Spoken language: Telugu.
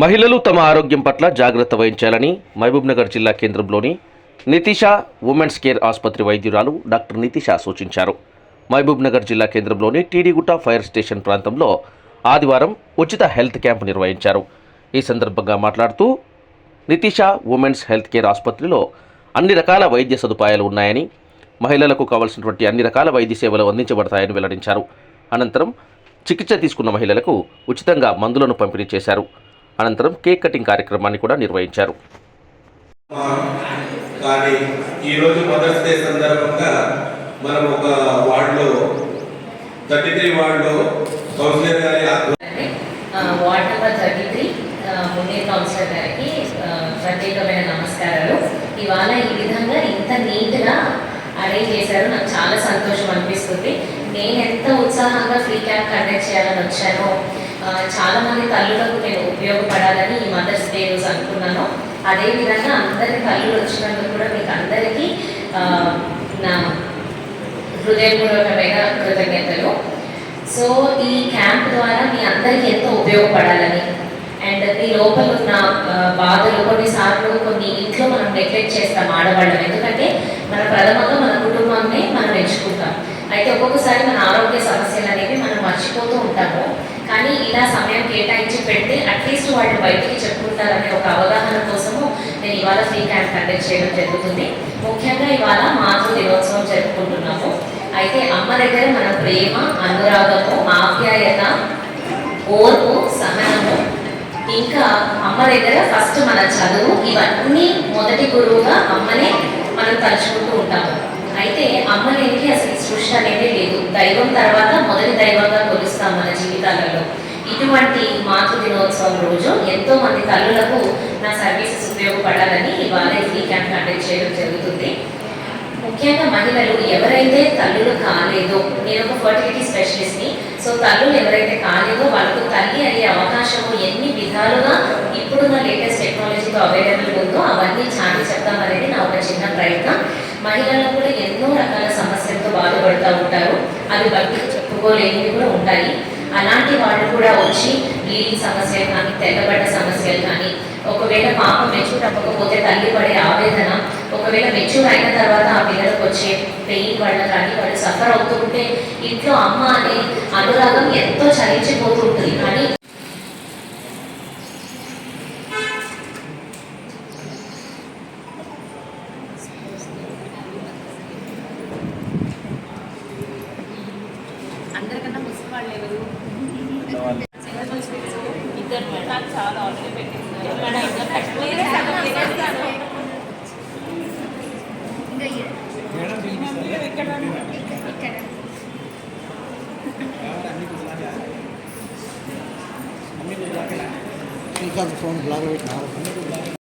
మహిళలు తమ ఆరోగ్యం పట్ల జాగ్రత్త వహించాలని మహబూబ్నగర్ జిల్లా కేంద్రంలోని నితిష ఉమెన్స్ కేర్ ఆసుపత్రి వైద్యురాలు డాక్టర్ నితిష సూచించారు. మహబూబ్నగర్ జిల్లా కేంద్రంలోని టీడీగుట్ట ఫైర్ స్టేషన్ ప్రాంతంలో ఆదివారం ఉచిత హెల్త్ క్యాంప్ నిర్వహించారు. ఈ సందర్భంగా మాట్లాడుతూ నితిష ఉమెన్స్ హెల్త్ కేర్ ఆసుపత్రిలో అన్ని రకాల వైద్య సదుపాయాలు ఉన్నాయని మహిళలకు కావలసినటువంటి అన్ని రకాల వైద్య సేవలు అందించబడతాయని వెల్లడించారు. అనంతరం చికిత్స తీసుకున్న మహిళలకు ఉచితంగా మందులను పంపిణీ చేశారు. అనంతరం కేక్ కటింగ్ కార్యక్రమాన్ని కూడా నిర్వహించారు. కానీ ఈరోజు మదర్స్ డే సందర్భంగా మనం ఒక వార్డులో థర్టీ త్రీ వార్డులో కౌన్సిలర్ గారి ఆధ్వర్యంలో ఆ, ward number thirty three Muneer councillor గారికి ప్రత్యేకమైన నమస్కారాలు. ఇవాళ ఈ విధంగా ఇంత నీట్గా అరేంజ్ చేశారు. నాకు చాలా సంతోషం అనిపిస్తుంది. నేను ఎంత ఉత్సాహంగా ఫ్రీ క్యాంప్ కండక్ట్ చేయాలని వచ్చానో చాలా మంది తల్లులకు నేను ఉపయోగపడాలని ఈ మదర్స్ డే రోజు అనుకున్నాను. అదేవిధంగా అందరి తల్లులు వచ్చినందుకు కూడా మీకు అందరికీ నా హృదయపూర్వకమైన కృతజ్ఞతలు. సో ఈ క్యాంప్ ద్వారా మీ అందరికీ ఎంతో ఉపయోగపడాలని. అండ్ మీ లోపల ఉన్న బాధలు కొన్నిసార్లు కొన్ని ఇంట్లో మనం నెగ్లెక్ట్ చేస్తాం ఆడవాళ్ళం. ఎందుకంటే మన ప్రథమంగా మన కుటుంబాన్ని మనం ఎంచుకుంటాం. అయితే ఒక్కొక్కసారి మన ఆరోగ్య సమస్యలు అనేవి మనం మర్చిపోతూ ఉంటాము. కానీ ఇలా సమయం కేటాయించి పెడితే అట్లీస్ట్ వాళ్ళు బయటికి చెప్పుకుంటారనే ఒక అవగాహన కోసము నేను ఇవాళ ఫ్రీ క్యాంప్ కండక్ట్ చేయడం జరుగుతుంది. ముఖ్యంగా ఇవాళ మాతృ దినోత్సవం జరుపుకుంటున్నాము. అయితే అమ్మ దగ్గర మన ప్రేమ అనురాగము ఆప్యాయత ఓర్పు సహనము ఇంకా అమ్మ దగ్గర ఫస్ట్ మన చదువు ఇవన్నీ మొదటి గురువుగా అమ్మనే మనం తలుచుకుంటూ ఉంటాము. అయితే అమ్మ లేనికి అసలు సృష్టి అనేది లేదు. దైవం తర్వాత మొదటి దైవంగా కొలుస్తాం మన జీవితాలలో. ఇటువంటి మాతృ దినోత్సవం రోజు ఎంతో మంది తల్లులకు నా సర్వీసెస్ ఉపయోగపడాలని ఇవాళ ఫ్రీ క్యాంప్ కండక్ట్ చేయడం జరుగుతుంది. ముఖ్యంగా మహిళలు ఎవరైతే తల్లులు కాలేదో నేను ఒక ఫర్టిలిటీ స్పెషలిస్ట్ని సో తల్లులు ఎవరైతే కాలేదో వాళ్ళకు తల్లి అయ్యే అవకాశము ఎన్ని విధాలుగా ఇప్పుడున్న లేటెస్ట్ టెక్నాలజీతో అవైలబుల్ ఉందో అవన్నీ చాటి చెప్తామనేది నా ఒక చిన్న ప్రయత్నం. మహిళలు కూడా ఎన్నో రకాల సమస్యలతో బాధపడుతూ ఉంటారు. అవి బయటికి చెప్పుకోలేనివి కూడా ఉంటాయి. అలాంటి వాళ్ళు కూడా వచ్చి బ్లీడింగ్ సమస్యలు కానీ తెల్లబడ్డ సమస్యలు కానీ ఒకవేళ పాప మెచ్యూర్ అవ్వకపోతే తల్లి పడే ఆవేదన ఒకవేళ మెచ్యూర్ అయిన తర్వాత ఆ పిల్లలకు వచ్చే పెయిన్ వల్ల కానీ వాళ్ళు సఫర్ అవుతూ ఉంటే ఇంట్లో అమ్మ అనే అనురాగం ఎంతో చలించిపోతుంటుంది కానీ ఇద్దరు నాకు చాలా ఆల్రెడీ పెట్టింది మేడం ఇంకా కట్టుకోలేదు ఫోన్ బ్లాగ్ పెట్టిన?